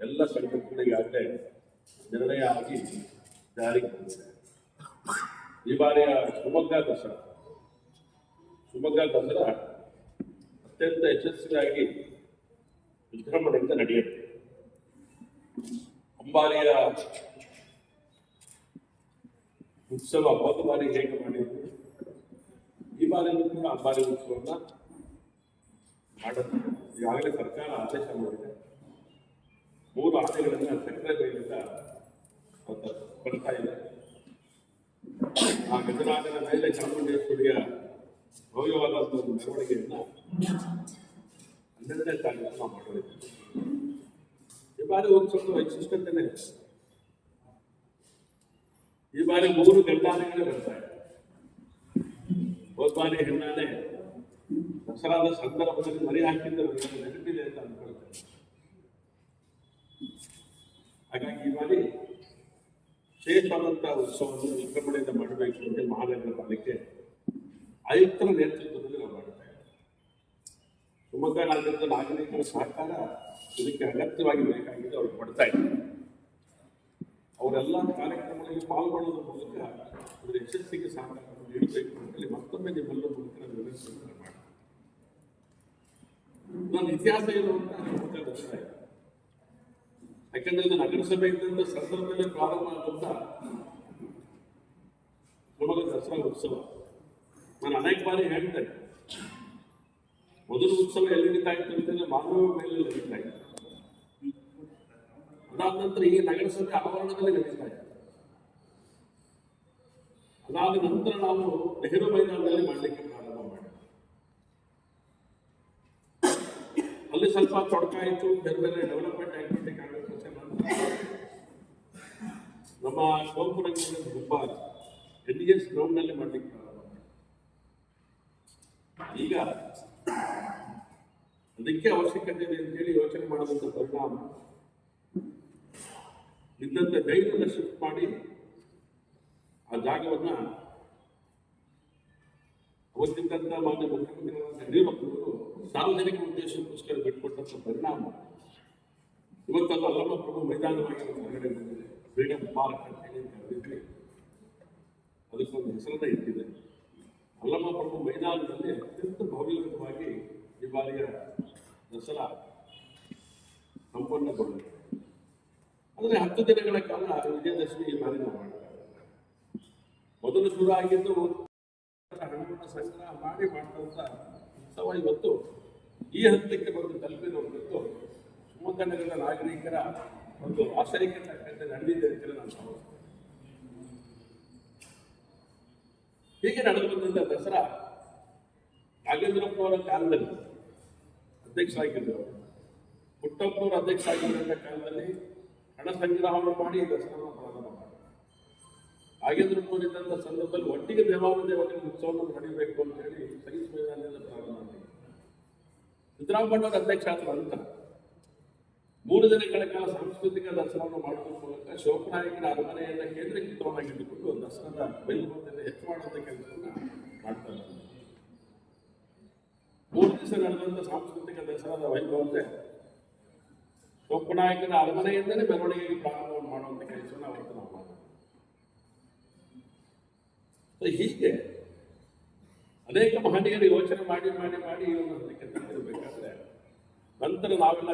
ಎಲ್ಲ ಈಗಾಗಲೇ ನಿರ್ಣಯ ಆಗಿ ಜಾರಿಗೆ ಬಂದಿದೆ. ಈ ಬಾರಿಯ ಶಿವಮೊಗ್ಗ ದಸರಾ ಶಿವಮೊಗ್ಗ ದಸರಾ ಅತ್ಯಂತ ಯಶಸ್ವಿಯಾಗಿ ವಿಜೃಂಭಣೆಯಿಂದ ನಡೆಯುತ್ತೆ ಅಂಬಾರಿಯ ಉತ್ಸವ ಹೋದ ಬಾರಿ ಹೇಗೆ ಮಾಡಿದ್ರು? ಈ ಬಾರಿ ಕೂಡ ಅಂಬಾರಿ ಉತ್ಸವನ ಮಾಡುತ್ತೆ ಈಗಾಗಲೇ ಸರ್ಕಾರ ಆದೇಶ ಮಾಡಿದೆ. ಮೂರು ಆನೆಗಳನ್ನು ಸಕ್ಕರೆ ಬೈಲಿಂದ ಬರ್ತಾ ಇಲ್ಲ. ಆ ಗಜರಾಜನ ಮೇಲೆ ಚಾಮುಂಡೇಶ್ವರಿಯ ಭವ್ಯವಾದ ಒಂದು ಮೆರವಣಿಗೆಯನ್ನ ಹನ್ನೆರಡನೇ ತಾರೀಕು ನಾವು ಮಾಡಿದ್ದೀವಿ ಈ ಬಾರಿ ಒಂದು ಸ್ವಲ್ಪ ಇದೆ. ಈ ಬಾರಿ ಮೂರು ಗಂಡಾನೆಗಳೇ ಬರ್ತಾ ಇದೆ. ಹೋದ ಬಾರಿ ಹೆಣ್ಣಾನೆ ದಸರಾದ ಸಂದರ್ಭದಲ್ಲಿ ಮರಿ ಹಾಕಿದ್ದು ನೆನಪಿದೆ ಅಂತ ಅನ್ಕೊಳ್ತೇನೆ ಹಾಗಾಗಿ ಈ ಬಾರಿ ವಿಶೇಷವಾದಂತಹ ಉತ್ಸವವನ್ನು ವಿಜೃಂಭಣೆಯಿಂದ ಮಾಡಬೇಕು ಅಂತ ಮಹಾನಗರ ಪಾಲಿಕೆ ಆಯುಕ್ತರ ನೇತೃತ್ವದಲ್ಲಿ ನಾವು ಮಾಡ್ತಾ ಶಿವಮೊಗ್ಗ ನಗರದ ನಾಗರಿಕರ ಸಹಕಾರ ಇದಕ್ಕೆ ಅಗತ್ಯವಾಗಿ ಬೇಕಾಗಿದೆ ಅವರು ಕೊಡ್ತಾ ಇದ್ದಾರೆ. ಅವರೆಲ್ಲ ಕಾರ್ಯಕ್ರಮಗಳಲ್ಲಿ ಪಾಲ್ಗೊಳ್ಳೋದ್ರ ಮೂಲಕ ಅದರ ಯಶಸ್ಸಿಗೆ ಸಹಕಾರವನ್ನು ನೀಡಬೇಕು ಅಂತೇಳಿ ಮತ್ತೊಮ್ಮೆ ನಿಮ್ಮೆಲ್ಲರ ಮೂಲಕ ನಾನು ವಿನಂತಿಯನ್ನು ನಾನು ಇತಿಹಾಸ ಏನು ಅಂತ ಇದೆ. ಯಾಕಂದ್ರೆ ಇದು ನಗರಸಭೆ ಇದ್ದಂತ ಸಂದರ್ಭದಲ್ಲಿ ಪ್ರಾರಂಭ ಆದಂತ ಶಿವಮೊಗ್ಗ ದಸರಾ ಉತ್ಸವ. ನಾನು ಅನೇಕ ಬಾರಿ ಹೇಳ್ತೇನೆ. ಮೊದಲು ಉತ್ಸವ ಎಲ್ಲಿ ನಡೀತಾ ಇತ್ತು ಅಂತಂದ್ರೆ ಮಾನವ ಮೇಲೆ ನಡೀತಾ ಇತ್ತು. ಅದಾದ ನಂತರ ಈ ನಗರಸಭೆ ಆವರಣದಲ್ಲಿ ನಡೀತಾ ಇತ್ತು. ಅದಾದ ನಂತರ ನಾವು ನೆಹರು ಮೈದಾನದಲ್ಲಿ ಮಾಡಲಿಕ್ಕೆ ಪ್ರಾರಂಭ ಮಾಡಿದ್ವಿ. ಅಲ್ಲಿ ಸ್ವಲ್ಪ ತೊಡಕಾಯಿತು ಬೇರೆ ಬೇರೆ ಡೆವಲಪ್ಮೆಂಟ್ ಆಕ್ಟಿವಿಟಿ ನಮ್ಮ ಸೋಮಪುರಂಗದ ಹುಬ್ಬ ಎನ್ ಎಸ್ ಗ್ರೌಂಡ್ನಲ್ಲಿ ಮಾಡಲಿಕ್ಕೆ ಈಗ ಅದಕ್ಕೆ ಅವಶ್ಯಕತೆ ಇದೆ ಅಂತೇಳಿ ಯೋಚನೆ ಮಾಡುವಂಥ ಪರಿಣಾಮ ಇದ್ದಂಥ ಜೈಲನ್ನ ಶಿಫ್ಟ್ ಮಾಡಿ ಆ ಜಾಗವನ್ನು ಅವತ್ತಿದ್ದಂಥ ಮಾನ್ಯ ಮುಖ್ಯಮಂತ್ರಿಗಳಾದ ಯಡಿಯೂರಪ್ಪನವರು ಸಾರ್ವಜನಿಕ ಉದ್ದೇಶಕ್ಕೋಸ್ಕರ ಬಿಟ್ಕೊಟ್ಟಂತ ಪರಿಣಾಮ. ಇವತ್ತದು ಅಲ್ಲಮ್ಮ ಪ್ರಭು ಮೈದಾನವಾಗಿ ಹೊರಗಡೆ ಬಂದಿದೆ. ಫ್ರೀಡಮ್ ಪಾರ್ಕ್ ಅಂತ ಹೇಳಿ ಕರೆದಿದ್ವಿ ಅದಕ್ಕೊಂದು ಹೆಸರನ್ನ ಇಟ್ಟಿದೆ ಅಲ್ಲಮ್ಮ ಪ್ರಭು ಮೈದಾನದಲ್ಲಿ ಅತ್ಯಂತ ಭವ್ಯವಾಗಿ ಈ ಬಾರಿಯ ದಸರಾ ಸಂಪನ್ನಗೊಂಡಿದೆ ಆದರೆ ಹತ್ತು ದಿನಗಳ ಕಾಲ ವಿಜಯದಶಮಿ ಈ ಬಾರಿ ನಾವು. ಮೊದಲು ಶುರು ಆಗಿದ್ದು ಹಣವನ್ನು ಸಂಗ್ರಹ ಮಾಡಿ ಮಾಡಿದಂಥ ಉತ್ಸವ ಇವತ್ತು ಈ ಹಂತಕ್ಕೆ ಬಂದು ಶಿವಮೊಗ್ಗ ನಗರದ ನಾಗರಿಕರ ಒಂದು ಆಶ್ಚರ್ಯಕ್ಕೆ ತಕ್ಕಂತೆ ನಡೆದಿದೆ ಅಂತೇಳಿ ನಾನು ಹೀಗೆ ನಡೆದು ಬಂದಿದ್ದ ದಸರಾ ನಾಗೇಂದ್ರಪ್ಪನವರ ಕಾಲದಲ್ಲಿ ಅಧ್ಯಕ್ಷರಾಗಿದ್ದರು ಪುಟ್ಟಪ್ಪನವರು ಅಧ್ಯಕ್ಷ ಆಗಿದ್ದ ಕಾಲದಲ್ಲಿ ಹಣ ಸಂಗ್ರಹವನ್ನು ಮಾಡಿ ದಸರಾ ಪ್ರಾರಂಭ ಮಾಡಿದರು. ನಾಗೇಂದ್ರಪ್ಪನವರಿದ್ದಂಥ ಸಂದರ್ಭದಲ್ಲಿ ಒಟ್ಟಿಗೆ ದೇವಾಲಯ ದೇವತೆಗಳ ಉತ್ಸವವನ್ನು ನಡೀಬೇಕು ಅಂತ ಹೇಳಿ ಸೈನ್ಸ್ ಮೈದಾನದಿಂದ ಪ್ರಾರಂಭ ಮಾಡಿದರು. ಸಿದ್ದರಾಮಯ್ಯನವರ ಅಧ್ಯಕ್ಷ ಆದ ನಂತರ ಮೂರು ದಿನಗಳ ಕಾಲ ಸಾಂಸ್ಕೃತಿಕ ದಸರಾವನ್ನು ಮಾಡುವ ಮೂಲಕ ಶಿವಪ್ರಾಯಕರ ಅರಮನೆಯನ್ನ ಕೇಂದ್ರೀಕೃತವಾಗಿಟ್ಟುಕೊಂಡು ದರ್ಶನದ ವೈಭವತೆಯನ್ನು ಹೆಚ್ಚು ಮಾಡುವಂತ ಕೆಲಸವನ್ನು ಮಾಡ್ತಾ ಮೂರು ದಿವಸ ನಡೆದಂತ ಸಾಂಸ್ಕೃತಿಕ ದಸರಾದ ವೈಭವತೆ ಶಿವಪ್ಪನಾಯಕನ ಅರಮನೆಯಿಂದಲೇ ಬೆಳವಣಿಗೆಗೆ ಪ್ರಾರಂಭವನ್ನು ಮಾಡುವಂತ ಕೆಲಸವನ್ನು ಅವತ್ತು ನಾವು ಹೀಗೆ ಅನೇಕ ಮಹನೀಯರು ಯೋಚನೆ ಮಾಡಿ ಮಾಡಿ ಮಾಡಿ ಈ ಒಂದು ಹಂತಕ್ಕೆ ತಂದಿರಬೇಕಾದ್ರೆ ನಂತರ ನಾವೆಲ್ಲ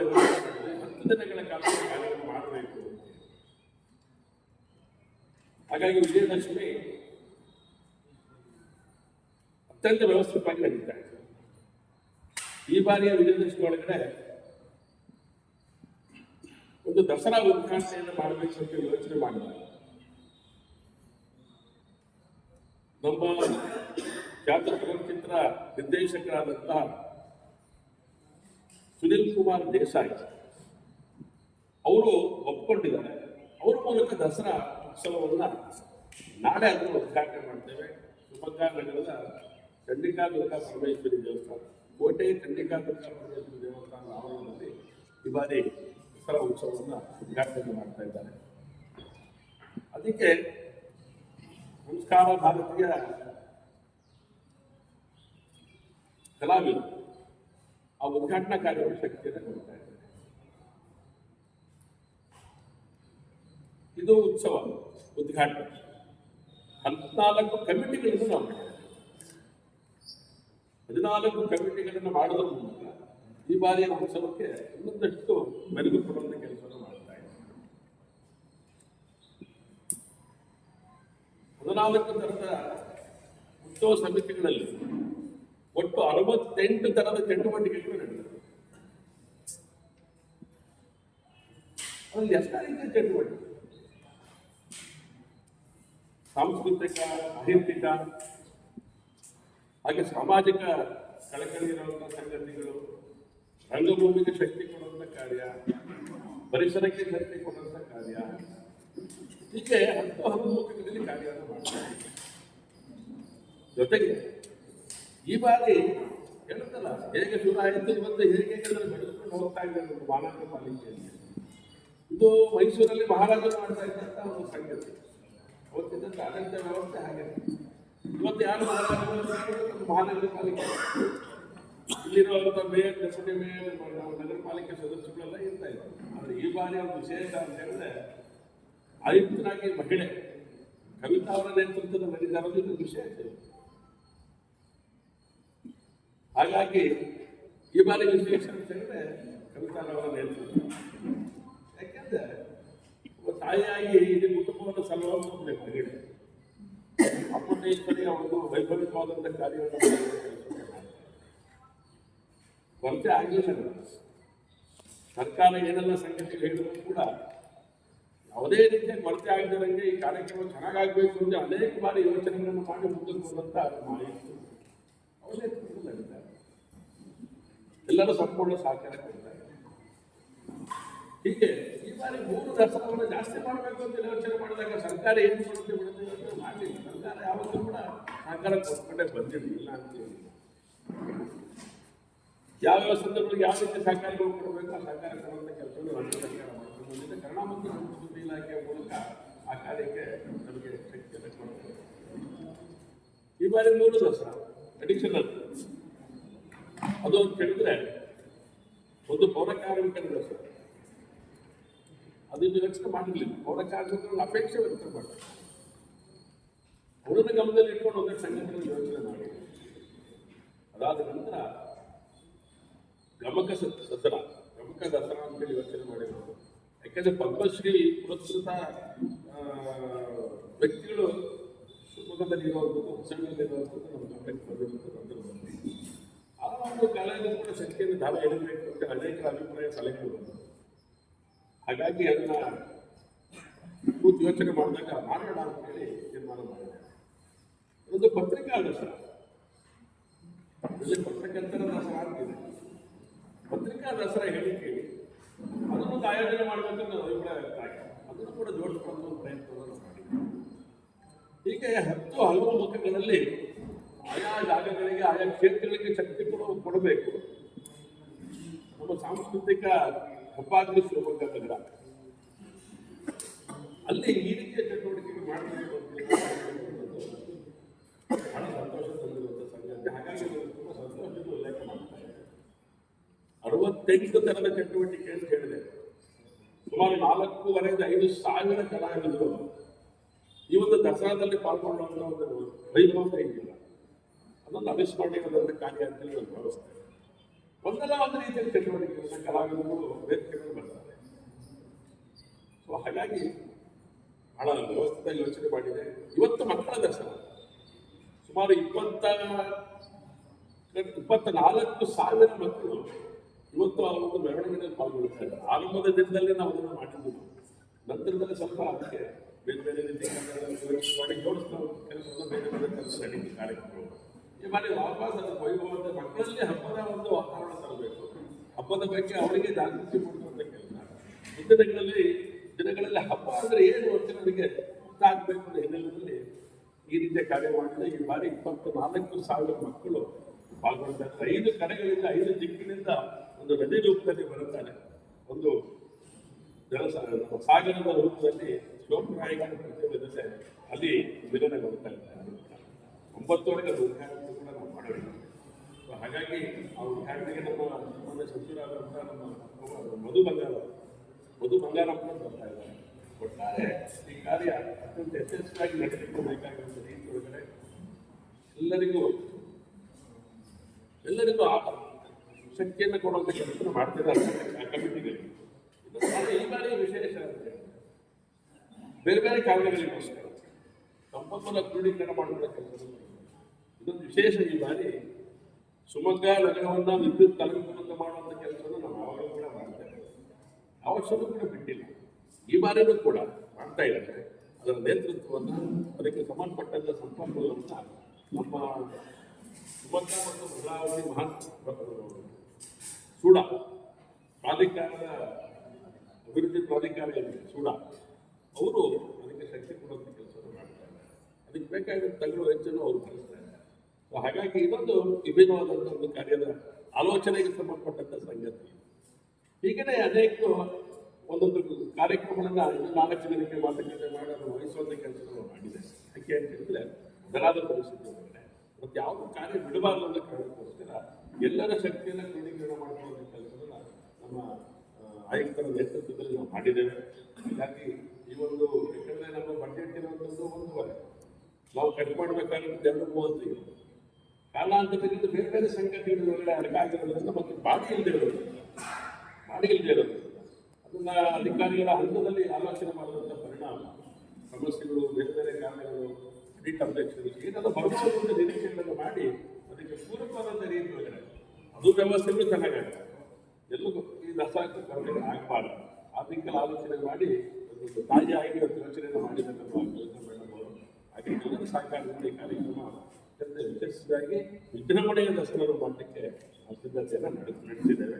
ಹತ್ತು ದಿನಗಳ ಕಾಲ ಕಾರ್ಯವನ್ನು ಮಾಡಬೇಕು. ಹಾಗಾಗಿ ವಿಜಯದಶಮಿ ಅತ್ಯಂತ ವ್ಯವಸ್ಥಿತವಾಗಿ ನಡೀತಾ ಇದೆ. ಈ ಬಾರಿಯ ವಿಜಯದಶಮಿ ಒಳಗಡೆ ಒಂದು ದಸರಾ ಉದ್ಘಾಟನೆಯನ್ನು ಮಾಡಬೇಕು ಅಂತ ಯೋಚನೆ ಮಾಡಿದ್ದಾರೆ ನಮ್ಮ ಖ್ಯಾತ ಚಲನಚಿತ್ರ ನಿರ್ದೇಶಕರಾದಂಥ ಸುನಿಲ್ ಕುಮಾರ್ ದೇಸಾಯಿ ಅವರು ಒಪ್ಕೊಂಡಿದ್ದಾರೆ. ಅವ್ರ ಮೂಲಕ ದಸರಾ ಉತ್ಸವವನ್ನ ನಾಳೆ ಅದನ್ನು ಉದ್ಘಾಟನೆ ಮಾಡ್ತೇವೆ. ಶಿವಮೊಗ್ಗ ನಗರದ ಚಂಡಿಕಾ ದುರ್ಗಾ ಪರಮೇಶ್ವರಿ ದೇವಸ್ಥಾನ, ಕೋಟೆ ಚಂಡಿಕಾ ದುರ್ಗಾ ಪರಮೇಶ್ವರಿ ದೇವಸ್ಥಾನ ಆವರಣದಲ್ಲಿ ಈ ಬಾರಿ ದಸರಾ ಉತ್ಸವವನ್ನು ಉದ್ಘಾಟನೆ ಮಾಡ್ತಾ ಇದ್ದಾರೆ. ಅದಕ್ಕೆ ಸಂಸ್ಕಾರ ಭಾರತೀಯ ಕಲಾವಿದರು. ಆ ಉದ್ಘಾಟನಾ ಕಾರ್ಯಕ್ಕೆ ಶಕ್ತಿಯನ್ನು ಕೊಡ್ತಾ ಇದ್ದಾರೆ. ಇದು ಉತ್ಸವ, ಉದ್ಘಾಟನೆ. ಹದಿನಾಲ್ಕು ಕಮಿಟಿಗಳನ್ನು ನಾವು. ಹದಿನಾಲ್ಕು ಕಮಿಟಿಗಳನ್ನು ಮಾಡೋದ್ರ ಮೂಲಕ ಈ ಬಾರಿಯ ಉತ್ಸವಕ್ಕೆ ಇನ್ನೊಂದಷ್ಟು ಮೆರುಗು ಕೊಡುವಂತ ಕೆಲಸವನ್ನು ಮಾಡ್ತಾ ಇದ್ದಾರೆ. ಹದಿನಾಲ್ಕು ತರದ ಉತ್ಸವ ಸಮಿತಿಗಳಲ್ಲಿ ಒಟ್ಟು ಅರವತ್ತೆಂಟು ತರದ ಚಟುವಟಿಕೆಗಳು ನಡೆದಿದೆ ಎಲ್ಲ ರೀತಿಯ ಚಟುವಟಿಕೆ ಸಾಂಸ್ಕೃತಿಕ, ಸಾಹಿತ್ಯಿಕ, ಹಾಗೆ ಸಾಮಾಜಿಕ ಕಳಕಳಿ ಇರುವಂತಹ ಸಂಗತಿಗಳು, ರಂಗಭೂಮಿಗೆ ಶಕ್ತಿ ಕೊಡುವಂತ ಕಾರ್ಯ, ಪರಿಸರಕ್ಕೆ ಶಕ್ತಿ ಕೊಡುವಂತ ಕಾರ್ಯ ಹೀಗೆ ಹತ್ತು ಹದಿಮೂರು ಕಾರ್ಯವನ್ನು ಮಾಡ್ತಾರೆ. ಜೊತೆಗೆ ಈ ಬಾರಿ ಹೇಳುತ್ತಲ್ಲ, ಹೇಗೆ ಶುರು ಆಯಿತು ಇವತ್ತು ಹೇಗೆ ಬೆಳೆದುಕೊಂಡು ಹೋಗ್ತಾ ಇದ್ದಾರೆ ಒಂದು ಬಾಲಕ ಪಾಲಿಕೆಯಲ್ಲಿ ಇದು ಮೈಸೂರಲ್ಲಿ ಮಹಾರಾಜರು ಮಾಡ್ತಾ ಇದ್ದಂತ ಒಂದು ಸಂಗತಿ. ಅವತ್ತಿದ್ದಂತ ಆಡಳಿತ ವ್ಯವಸ್ಥೆ ಹಾಗೆ. ಇವತ್ತು ಯಾರು ಮಹಾರಾಜರು ಮಹಾನಗರ ಪಾಲಿಕೆ. ಇಲ್ಲಿರುವಂತ ಮೇಯರ್, ಡೆಪ್ಯೂಟಿ ಮೇಯರ್, ನಗರ ಪಾಲಿಕೆ ಸದಸ್ಯಗಳೆಲ್ಲ ಇರ್ತಾ ಇದ್ರು. ಆದ್ರೆ ಈ ಬಾರಿ ಒಂದು ವಿಶೇಷ ಅಂತ ಹೇಳಿದ್ರೆ, ಆಯುಕ್ತರಾಗಿ ಮಹಿಳೆ, ಕವಿತಾ ಅವರ ನೇತೃತ್ವದ ನಡೆದಾರದು ಇದು ವಿಶೇಷ. ಹಾಗಾಗಿ ಈ ಬಾರಿ ವಿಶೇಷ ಅಂತ ಹೇಳಿದ್ರೆ ಕವಿತಾರವರ ನೇತೃತ್ವ. ಯಾಕೆಂದ್ರೆ ಒಬ್ಬ ತಾಯಿಯಾಗಿ ಇಡೀ ಕುಟುಂಬವನ್ನು ಒಬ್ಬಳೆ ಮಹಿಳೆ ಅಪ್ಪನೇಶ್ವರಿ ಒಂದು ವೈಭವಿಕವಾದಂಥ ಕಾರ್ಯವನ್ನು. ಕೊರತೆ ಆಗಲಿಲ್ಲ ಸರ್ಕಾರ ಏನೆಲ್ಲ ಸಂಘಟನೆ ಹೇಳಿದ್ರು ಕೂಡ ಯಾವುದೇ ರೀತಿಯ ಕೊರತೆ ಆಗದಿರಂಗೆ ಈ ಕಾರ್ಯಕ್ರಮ ಚೆನ್ನಾಗಾಗಬೇಕು ಅಂತ ಅನೇಕ ಬಾರಿ ಯೋಚನೆಗಳನ್ನು ಮಾಡಿ ಮುಂದಕ್ಕೆ ಹೋದಂತ ಮಾಹಿತಿ. ಎಲ್ಲರೂ ಸಂಪೂರ್ಣ ಸಹಕಾರ ಕೊಡ್ತಾರೆ. ಹೀಗೆ ಈ ಬಾರಿ ಮೂರು ದರ್ಶನವನ್ನು ಜಾಸ್ತಿ ಮಾಡಬೇಕು ಅಂತ ಯೋಚನೆ ಮಾಡಿದಾಗ ಸರ್ಕಾರ ಏನು ಮಾಡುತ್ತೆ ಬಿಡುತ್ತೆ ಮಾಡಲಿಲ್ಲ ಸರ್ಕಾರ ಯಾವತ್ತೂ ಕೂಡ ಸಹಕಾರ ಕೊಟ್ಕೊಂಡೇ ಬಂದಿಲ್ಲ ಇಲ್ಲ ಅಂತ ಹೇಳಿ ಯಾವ ಸಂದರ್ಭದಲ್ಲಿ ಯಾವ ರೀತಿ ಸಹಕಾರಗಳು ಕೊಡಬೇಕು ಆ ಸಹಕಾರ ಕೊಡುವಂಥ ಕೆಲಸವನ್ನು ರಾಜ್ಯ ಸರ್ಕಾರ ಮಾಡ್ಕೊಂಡು ಕನ್ನಡ ಮತ್ತು ಸಂಸ್ಕೃತಿ ಇಲಾಖೆಯ ಮೂಲಕ ಆ ಕಾರ್ಯಕ್ಕೆ ನಮಗೆ ಶಕ್ತಿಯನ್ನು ಕೊಡಬೇಕು ಈ ಬಾರಿ ಮೂರು ದಸರಾ ಅಡಿಷನಲ್ ಅದು ಅಂತ ಹೇಳಿದ್ರೆ ಒಂದು ಪೌರ ಕಾರ್ಮಿಕರ ಸರ್ ಅದನ್ನು ಯೋಚನೆ ಮಾಡಿರ್ಲಿಲ್ಲ. ಪೌರ ಕಾರ್ಮಿಕರಲ್ಲಿ ಅಪೇಕ್ಷೆ ವ್ಯಕ್ತ ಮಾಡ್ತಾರೆ ಅವರನ್ನು ಗಮನದಲ್ಲಿ ಇಟ್ಕೊಂಡು ಒಂದೇ ಸಂಘಟನೆ ಯೋಚನೆ ಮಾಡಿ ಅದಾದ ನಂತರ ಗಮಕ ದಸರಾ. ಗಮಕ ದಸರಾ ಅಂತೇಳಿ ಯೋಚನೆ ಮಾಡಿರೋದು ಯಾಕಂದ್ರೆ ಪದ್ಮಶ್ರೀ ಪುರಸ್ಕೃತ ವ್ಯಕ್ತಿಗಳು ಶಿವಮೊಗ್ಗದಲ್ಲಿ ಇರುವಂಥದ್ದು ಹೊಸಳ್ಳಿಯಲ್ಲಿ ಇರುವಂಥದ್ದು ನಮ್ಮ ಗಮನಕ್ಕೆ ಬರಬೇಕು ಒಂದು ಕಲಾವಿದರ ಶಕ್ತಿಯನ್ನು ದಾಳ ಎಳಿಬೇಕು ಅಂತ ಅನೇಕ ಅಭಿಪ್ರಾಯ ಸಲಹೆಗಳು ಹಾಗಾಗಿ ಅದನ್ನ ಕೂತು ಯೋಚನೆ ಮಾಡಿದಾಗ ಮಾಡೋಣ ಅಂತ ಹೇಳಿ ತೀರ್ಮಾನ ಮಾಡಿದೆ ಒಂದು ಪತ್ರಿಕಾ ದಸರಾ ಇಲ್ಲಿ ಪತ್ರಕರ್ತರ ದಸರಾ ಆಗ್ತಿದೆ ಪತ್ರಿಕಾ ದಸರಾ ಹೇಳಿಕೆ ಅದನ್ನು ಆಯೋಜನೆ ಮಾಡಬೇಕು ಅಂತ ಅಭಿಪ್ರಾಯ ಅದನ್ನು ಕೂಡ ಜೋಡಿಸ್ಕೊಂಡು ಪ್ರಯತ್ನವನ್ನು ಮಾಡಿ ಹೀಗೆ ಹತ್ತು ಹಲವು ಮುಖಗಳಲ್ಲಿ ಆಯಾ ಜಾಗಗಳಿಗೆ ಆಯಾ ಕ್ಷೇತ್ರಗಳಿಗೆ ಶಕ್ತಿ ಕೊಡೋ ಕೊಡಬೇಕು. ನಮ್ಮ ಸಾಂಸ್ಕೃತಿಕ ಹಬ್ಬಾಗಲಿ ಶಿವಮೊಗ್ಗ ನಗರ ಅಲ್ಲಿ ಈ ರೀತಿಯ ಚಟುವಟಿಕೆಗಳು ಮಾಡಬೇಕು ಬಹಳ ಸಂತೋಷ ಸಂಗತಿ. ಹಾಗಾಗಿ ತುಂಬ ಸಂತೋಷದ ಅರವತ್ತೆಂಟು ಚಟುವಟಿಕೆ ಅಂತ ಹೇಳಿದೆ. ಸುಮಾರು ನಾಲ್ಕೂವರೆಯಿಂದ ಐದು ಸಾವಿರ ಕಲಾವಿದರು ಈ ಒಂದು ದಸರಾದಲ್ಲಿ ಪಾಲ್ಗೊಳ್ಳುವಂಥ ಒಂದು ವೈಭವ ಇದ್ದಿಲ್ಲ ಅದನ್ನು ಅವಿಸ್ಮರಣೀಯವಾದಂಥ ಕಾರ್ಯ ಅಂತೇಳಿ ನಾನು ಭಾವಿಸ್ತೇನೆ ಒಂದಲ್ಲ ಒಂದು ರೀತಿಯಲ್ಲಿ ಚಟುವಟಿಕೆಗಳನ್ನ ಕಲಾವಿದರು, ವೇದಿಕೆಗಳು ಬರ್ತಾರೆ ಸೊ ಹಾಗಾಗಿ ಬಹಳ ವ್ಯವಸ್ಥಿತ ಯೋಚನೆ ಮಾಡಿದೆ. ಇವತ್ತು ಮಕ್ಕಳ ದರ್ಶನ. ಸುಮಾರು ಇಪ್ಪತ್ತ ಇಪ್ಪತ್ತ ನಾಲ್ಕು ಸಾವಿರ ಮಕ್ಕಳು ಇವತ್ತು ಆ ಒಂದು ಮೆರವಣಿಗೆಯಲ್ಲಿ ಪಾಲ್ಗೊಳ್ಳುತ್ತಾರೆ. ಆರಂಭದ ದಿನದಲ್ಲಿ ನಾವು ಅದನ್ನು ಮಾಡಿದ್ದೀವಿ. ನಂತರದಲ್ಲಿ ಸ್ವಲ್ಪ ಅದಕ್ಕೆ ಬೇರೆ ಬೇರೆ ರೀತಿಯ ಮಾಡಿ ಜೋಡಿಸ್ತಾ ಕೆಲಸವನ್ನು ಬೇರೆ ಬೇರೆ ಕೆಲಸ ಕಾರ್ಯಕ್ರಮಗಳು. ಈ ಮನೆ ವಾಪಸ್ ಅದು ವೈಭವದ ಮಕ್ಕಳಲ್ಲಿ ಹಬ್ಬದ ಒಂದು ವಾತಾವರಣ ತರಬೇಕು. ಹಬ್ಬದ ಬಗ್ಗೆ ಅವರಿಗೆ ಜಾಗೃತಿ ಮೂಡಿಸುವಂತ ಕೆಲಸ. ದಿನಗಳಲ್ಲಿ ದಿನಗಳಲ್ಲಿ ಹಬ್ಬ ಅಂದ್ರೆ ಏನು ಅಂತ ನನಗೆ ಗೊತ್ತಾಗಬೇಕು ಅನ್ನೋ ಹಿನ್ನೆಲೆಯಲ್ಲಿ ಈ ರೀತಿಯ ಕಾರ್ಯ ಮಾಡಿದ್ರೆ ಈ ಬಾರಿ ಇಪ್ಪತ್ತು ನಾಲ್ಕು ಸಾವಿರ ಮಕ್ಕಳು ಪಾಲ್ಗೊಳ್ತಾರೆ ಐದು ಕಡೆಗಳಿಂದ, ಐದು ದಿಕ್ಕಿನಿಂದ ಒಂದು ನದಿ ರೂಪದಲ್ಲಿ ಬರುತ್ತಾರೆ. ಒಂದು ಸಾಗರದ ರೂಪದಲ್ಲಿ ಲೋಕನಾಯಕನ ಪ್ರತಿಮೆ ಜೊತೆ ಅಲ್ಲಿ ವಿಲನಗೊಳ್ತಾ ಇದ್ದಾರೆ. ಒಂಬತ್ತುವರೆಗೆ ಅದು ಉದ್ಘಾಟನೆ ಕೂಡ ನಾವು ಸೊ ಹಾಗಾಗಿ ಆ ಉದ್ಘಾಟನೆಗೆ ನಮ್ಮ ನಮ್ಮ ಸಚಿವರಾದಂಥ ನಮ್ಮ ಮಧು ಬಂಗಾರ ಮಧು ಬಂಗಾರಪ್ಪ ಬರ್ತಾ ಇದ್ದಾರೆ. ಒಟ್ಟಾರೆ ಈ ಕಾರ್ಯ ಅತ್ಯಂತ ಯಶಸ್ವಿಯಾಗಿ ನಡೆಸಿಕೊಂಡು ಬೇಕಾಗಿರುವ ರೀತಿ ಒಳಗಡೆ ಎಲ್ಲರಿಗೂ ಎಲ್ಲರಿಗೂ ಆ ಶಕ್ತಿಯನ್ನು ಕೊಡುವಂಥ ಕೆಲಸ ಮಾಡ್ತಿದ್ದಾರೆ ಆ ಕಮಿಟಿಗಳಿಗೆ ಈ ಬಾರಿ ವಿಶೇಷ ಅಂತ ಬೇರೆ ಬೇರೆ ಕಾರಣಗಳಿಗೋಸ್ಕರ. ಸಂಪನ್ಮೂಲ ಕ್ರೋಢೀಕರಣ ಮಾಡುವ ಕೆಲಸ ಇದೊಂದು ವಿಶೇಷ ಈ ಬಾರಿ ಸುಮಗ್ಗ ನಗರವನ್ನ ವಿದ್ಯುತ್ ತಲುಪಿಸುವಂತೆ ಮಾಡುವಂಥ ಕೆಲಸವನ್ನು ನಾವು ಯಾವಾಗಲೂ ಕೂಡ ಮಾಡ್ತೇವೆ ಅವಶ್ಯಕತೆ ಕೂಡ ಬಿಟ್ಟಿಲ್ಲ. ಈ ಬಾರಿಯೂ ಕೂಡ ಮಾಡ್ತಾ ಇದ್ದಾರೆ. ಅದರ ನೇತೃತ್ವವನ್ನು ಅದಕ್ಕೆ ಸಂಬಂಧಪಟ್ಟಂತ ಸಂಪನ್ಮೂಲವನ್ನು ನಮ್ಮ ಶಿವಮೊಗ್ಗ ಮತ್ತು ಭದ್ರಾವತಿ ಮಹಾ ಸೂಡ ಪ್ರಾಧಿಕಾರದ ಅಭಿವೃದ್ಧಿ ಪ್ರಾಧಿಕಾರ ಏನಿದೆ ಸೂಡ, ಅವರು ಅದಕ್ಕೆ ಶಕ್ತಿ ಮಾಡ್ತಾರೆ ಅದಕ್ಕೆ ಬೇಕಾಗಿರೋ ತಗಲು ವೆಚ್ಚನೂ ಅವರು ಹಾಗಾಗಿ ಇದೊಂದು ವಿಭಿನ್ನವಾದಂಥ ಒಂದು ಕಾರ್ಯದ ಆಲೋಚನೆಗೆ ಸಂಬಂಧಪಟ್ಟಂಥ ಸಂಗತಿ. ಹೀಗೇ ಅನೇಕ ಒಂದೊಂದು ಕಾರ್ಯಕ್ರಮಗಳನ್ನ ಇನ್ನೂ ನಾಲ್ಕು ಜನಕ್ಕೆ ಮಾತುಕತೆ ಮಾಡಿ ಅದನ್ನು ವಹಿಸುವಂಥ ಕೆಲಸಗಳು ಮಾಡಿದೆ. ಯಾಕೆ ಅಂತ ಹೇಳಿದ್ರೆ ಬದಲಾದ ಪರಿಸ್ಥಿತಿ ಮತ್ತು ಯಾವುದು ಕಾರ್ಯ ಬಿಡಬಾರದು ಅನ್ನೋ ಕಾರಣಕ್ಕೋಸ್ಕರ ಎಲ್ಲರ ಶಕ್ತಿಯನ್ನು ಕ್ರೋಢೀಕರಣ ಅಂತ ಕೆಲಸವನ್ನ ನಮ್ಮ ಆಯುಕ್ತರ ನೇತೃತ್ವದಲ್ಲಿ ನಾವು ಮಾಡಿದ್ದೇವೆ. ಹಾಗಾಗಿ ಈ ಒಂದು, ಯಾಕಂದ್ರೆ ನಮ್ಮ ಬಜೆಟ್ ಇರುವಂಥದ್ದು ಒಂದೂವರೆ. ನಾವು ಕಟ್ ಮಾಡಬೇಕಾಗಿರೋದು ಎರಡು ಮೂವತ್ತು ಕಾಲಾಂತರದಿಂದ ಬೇರೆ ಬೇರೆ ಸಂಗತಿಗಳು ಆಗಿರೋದ್ರಿಂದ ಮತ್ತು ಬಾಡಿ ಇಲ್ಲದೆ ಇರೋದು. ಬಾಡಿ ಇಲ್ಲದೆ ಇರೋದು. ಅದನ್ನ ಅಧಿಕಾರಿಗಳ ಹಂತದಲ್ಲಿ ಆಲೋಚನೆ ಮಾಡುವಂಥ ಪರಿಣಾಮ. ಸಮಸ್ಯೆಗಳು, ಬೇರೆ ಬೇರೆ ಕಾರಣಗಳು, ಅಡಿಟ್ ಅಬ್ಜೆಕ್ಷನ್ಸ್ ಏನೆಲ್ಲ ಅಂತ ನಿರೀಕ್ಷೆಗಳನ್ನು ಮಾಡಿ ಅದಕ್ಕೆ ಪೂರಕವಾದಂಥ ರೀತಿಯೊಳಗೆ ಅದು ವ್ಯವಸ್ಥೆಗಳು ಚೆನ್ನಾಗಾಗುತ್ತೆ ಎಲ್ಲೂ ಈ ದಸರಾಕ್ಕೆ ಕರ್ನಾಟಕ ಆಗಬಾರ್ದು. ಆ ದಿಕ್ಕಲ್ಲಿ ಆಲೋಚನೆ ಮಾಡಿ, ಒಂದು ತಾಯಿಯಾಗಿ ಯೋಚನೆ ಯೋಚನೆಯನ್ನು ಮಾಡಿದ್ದಾರೆ ನಮ್ಮ ಕೆಲಸ ಮೇಡಮ್ ಅವರು ಹಾಗೆ ಎಲ್ಲರ ಸಹಕಾರದಿಂದ ಈ ಕಾರ್ಯಕ್ರಮ ಅಂತ ಯಶಸ್ವಿಯಾಗಿ ವಿಜೃಂಭಣೆಯ ದಸರಾ ಮಾಡಲಿಕ್ಕೆ ನಾವು ಸಿದ್ಧತೆಯನ್ನು ನಡೆಸಿ ನಡೆಸಿದ್ದೇವೆ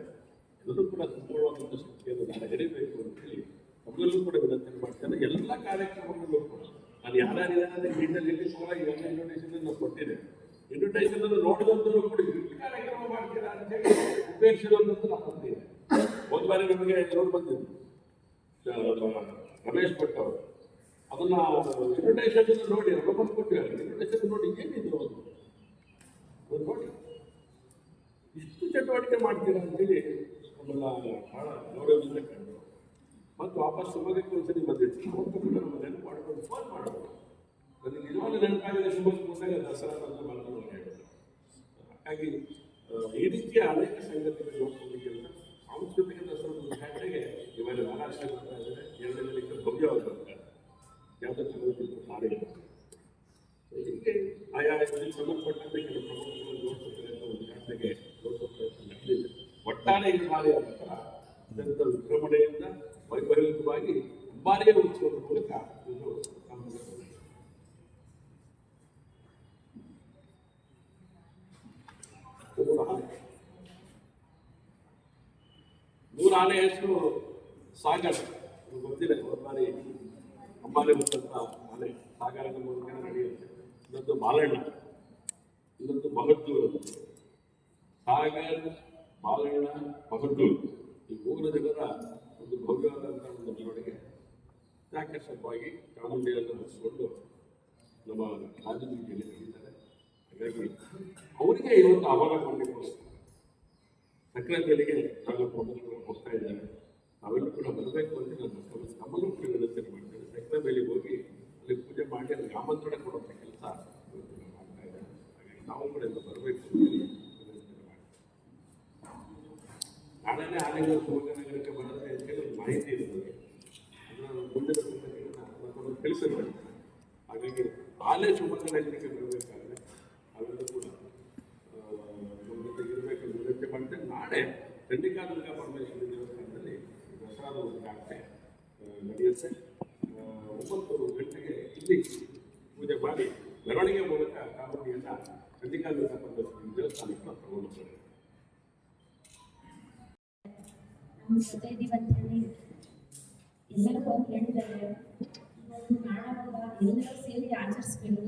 ಎಲ್ಲರೂ ಕೂಡ ಸಂಪೂರ್ಣವಾದಂಥ ಶಕ್ತಿಯನ್ನು ನಾನು ಹಿಡಿಬೇಕು ಅಂತೇಳಿ ನಮ್ಮಲ್ಲೂ ಕೂಡ ವಿನಂತಿ ಮಾಡ್ತೇನೆ ಎಲ್ಲ ಕಾರ್ಯಕ್ರಮಗಳಲ್ಲೂ ಕೂಡ ನಾನು ಯಾರ್ಯಾರಿದ್ದಾರೆ ಮೀಟಲ್ಲಿ ಇಟ್ಟು ಕೂಡ ಇವೆಲ್ಲ ಇನ್ವಿಟೇಷನ್ ನಾವು ಕೊಟ್ಟಿದ್ದೇವೆ ಇನ್ವಿಟೇಷನ್ ಅನ್ನು ಕೂಡ ಈ ಕಾರ್ಯಕ್ರಮ ಮಾಡ್ತೀರಾ ಅಂತೇಳಿ ಉಪೇಕ್ಷಿರುವಂಥದ್ದು ನಾವು ಬಂದಿದೆ ಹೋದ ಬಾರಿ ನಮಗೆ ಇವರು ಬಂದಿದೆ ಆ, ರಮೇಶ್ ಭಟ್ ಅವರು ಅದನ್ನ ಇನ್ವಿಟೇಷನ್ ನೋಡಿ ರೊಕ್ಕ ಕೊಟ್ಟಿದ್ದಾರೆ. ಇನ್ವಿಟೇಷನ್ ನೋಡಿ, ಏನಿದ್ರು ಅದು? ನೋಡಿ. ಇಷ್ಟು ಚಟುವಟಿಕೆ ಮಾಡ್ತೀರಾ ಅಂತೇಳಿ ನಮ್ಮನ್ನ ಬಹಳ ಗೌರವದಿಂದ ಕಂಡು ಮತ್ತು ವಾಪಸ್ ಶಿವಮೊಗ್ಗಕ್ಕೆ ಒಂದ್ಸರಿ ಬಂದಿತ್ತು ಅವತ್ತು ಕೂಡ ನಮ್ಮ ನೆನಪು ಮಾಡ್ಕೊಂಡು ಫೋನ್ ಮಾಡೋದು ನನಗೆ ನಿಜವಾಗ್ಲೂ ನೆನಪಾಗಿದೆ ಸುಮಾರು ಬಂದಾಗ ದಸರಾ ಅಂತ ಮಾಡ್ಕೊಂಡು ಹೇಳಿದ್ರು. ಹಾಗಾಗಿ ಈ ರೀತಿಯ ಅನೇಕ ಸಂಗತಿಗಳು ನೋಡ್ಕೊಂಡು ಕೆಲಸ ಸಾಂಸ್ಕೃತಿಕ ದಸರಾ ಉದ್ಘಾಟನೆಗೆ ಇವಾಗ ಮಹಾರಾಷ್ಟ್ರ ಬರ್ತಾ ಇದ್ದಾರೆ ಎರಡನೇ ಬರ್ತಾರೆ ಯಾವುದೋ ಚಲನಚಿತ್ರ ನಾಡಿಗೆ ಹೀಗೆ ಆಯಾ ಇದಕ್ಕೆ ಸಂಬಂಧಪಟ್ಟಂತೆ ಕೆಲವು ಪ್ರಮುಖಗಳನ್ನು ಜೋಡಿಸುತ್ತದೆ ಅಂತ ಉದ್ಘಾಟನೆಗೆ ಜೋಡಿಸುವ ಪ್ರಯತ್ನ ನಡೆದಿದೆ ಒಟ್ಟಾರೆ ಈ ಬಾರಿಯ ನಂತರ ಅತ್ಯಂತ ವಿಜೃಂಭಣೆಯಿಂದ ವೈಭವಯುತವಾಗಿ ಅಂಬಾರಿಯ ಉತ್ಸವದ ಮೂಲಕ ಇದು ಸಂಭವಿಸುತ್ತದೆ ಮೂರು ಆನೆ ಮೂರು ಆನೆ ಹೆಸರು ಸಾಗರ ನಿಮ್ಗೆ ಗೊತ್ತಿದೆ ಒಂದು ಬಾರಿ ಅಂಬಾರಿ ಬಂದಂತ ಆನೆ ಸಾಗರದ ಮೂಲಕ ನಡೆಯುತ್ತೆ. ಇನ್ನೊಂದು ಮಾಲಣ್ಣ ಇನ್ನೊಂದು ಮಹದ್ದೂರು ಸಾಗರ್ ಮಾಲಣ್ಣ ಮಹದ್ದೂರು ಈ ಮೂರು ಜನರ ಒಂದು ಭವ್ಯವಾದಂತಹ ಒಂದು ಮೆರವಣಿಗೆ ಆಕರ್ಷಕವಾಗಿ ಚಾಮುಂಡಿಯನ್ನು ಮುಗಿಸಿಕೊಂಡು ನಮ್ಮ ಹಾಗಾಗಿ ಅವರಿಗೆ ಇವತ್ತು ಅವಾಗ ಮಾಡಲಿಕ್ಕೆ ಸಕ್ರಾಂತಿಯಲ್ಲಿಗೆ ನಾಲ್ಕು ಹೋಗ್ತಾ ಇದ್ದಾರೆ. ನಾವೆಲ್ಲರೂ ಕೂಡ ಬರಬೇಕು ಅಂತ ನಾನು ನಮ್ಮ- ನಮ್ಮಲ್ಲೂ ಕೂಡ ವಿನಂತಿ ಮಾಡ್ತೇವೆ ಸಕ್ಕರೆ ಬೆಲೆಗೆ ಹೋಗಿ ಅಲ್ಲಿ ಪೂಜೆ ಮಾಡಿ ಅಲ್ಲಿ ಆಮಂತ್ರಣ ಕೊಡುವಂಥ ಕೆಲಸ ಹಾಗಾಗಿ ನಾವು ಕೂಡ ಎಲ್ಲ ಬರಬೇಕು ನಾಳೆನೇ ಆನೆಗಳು ಶಿವಮೊಗ್ಗ ನಗರಕ್ಕೆ ಬರುತ್ತೆ ಅಂತ ಹೇಳಿ ಒಂದು ಮಾಹಿತಿ ಇರ್ತದೆ. ಅದನ್ನು ಮುಂದಿನ ಸಂಗತಿಗಳನ್ನ ತಿಳಿಸಿರ್ಬೇಕು ಹಾಗಾಗಿ ಆನೆ ಶಿವಮೊಗ್ಗ ನಗರಕ್ಕೆ ಬರಬೇಕಾದ್ರೆ ಅವೆಲ್ಲ ಕೂಡ ಇರಬೇಕು ವಿನಂತಿ ಮಾಡಿದ್ರೆ ನಾಳೆ ಚಂಡಿಕಾ ದುರ್ಗಾ ಪರಮೇಶ್ವರಿ ದೇವಸ್ಥಾನದಲ್ಲಿ ದಸರಾದ ಒಂದು ಆ, ನಡೆಯುತ್ತೆ. ಒಂಬತ್ತು ಗಂಟೆಗೆ ಇಲ್ಲಿ ಪೂಜೆ ಮಾಡಿ ಮೆರವಣಿಗೆ ಮೂಲಕ ಕಾವಡಿಯನ್ನು ಚಂಡಿಕಾ ದುರ್ಗಾ ಪರಮೇಶ್ವರಿ ದೇವಸ್ಥಾನಕ್ಕೆ ತಗೊಂಡು ಎಲ್ಲರೂ ಸೇರಿ ಆಚರಿಸ್ಬೇಕು.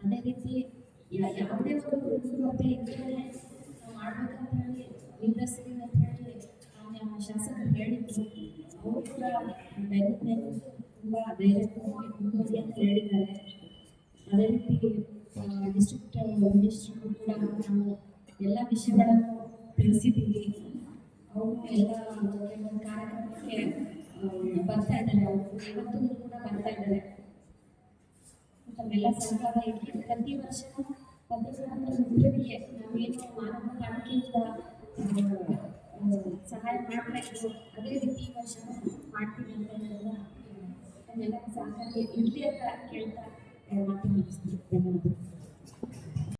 ಅದೇ ರೀತಿ ಯಾವುದೇ ಒಂದು ಮತ್ತೆ ಇದ್ದರೆ ನಾವು ಮಾಡ್ಬೇಕಂತ ಹೇಳಿ ನಿರ್ಧರಿಸ್ತೀವಿ ಅಂತ ಹೇಳಿ ಶಾಸಕರು ಹೇಳಿದ್ರು. ಅವರು ಕೂಡ ತುಂಬ ಧೈರ್ಯವಾಗಿ ಅದೇ ರೀತಿ ಡಿಸ್ಟ್ರಿಕ್ಟ್ ಮಿನಿಸ್ಟ್ರು ಕೂಡ ಎಲ್ಲ ವಿಷಯಗಳನ್ನು ತಿಳಿಸಿದ್ದೀವಿ ಅವರು ಎಲ್ಲ ಕೆಲವೊಂದು ಕಾರ್ಯಕ್ರಮಕ್ಕೆ ಬರ್ತಾ ಇದ್ದಾರೆ ಅವರು ಇವತ್ತು ಕೂಡ ಬರ್ತಾ ಇದ್ದಾರೆ ತಮ್ಮೆಲ್ಲ ಸಹಕಾರ ಇರಲಿ ಪ್ರತಿ ವರ್ಷ ಮಿತ್ರರಿಗೆ ನಾವೇನು ಮಾನವ ಕಾಣಿಕೆಯಿಂದ ಸಹಾಯ ಮಾಡ್ತಾ ಇದ್ರು ಅದೇ ರೀತಿ ಈ ವರ್ಷ ಮಾಡ್ತೀವಿ ಅಂತ ಹೇಳೋದ ಸಹಕಾರ ಇರಲಿ ಅಂತ ಕೇಳ್ತಾ ಮಾತು ಮುಗಿಸ್ತೀನಿ ಧನ್ಯವಾದಗಳು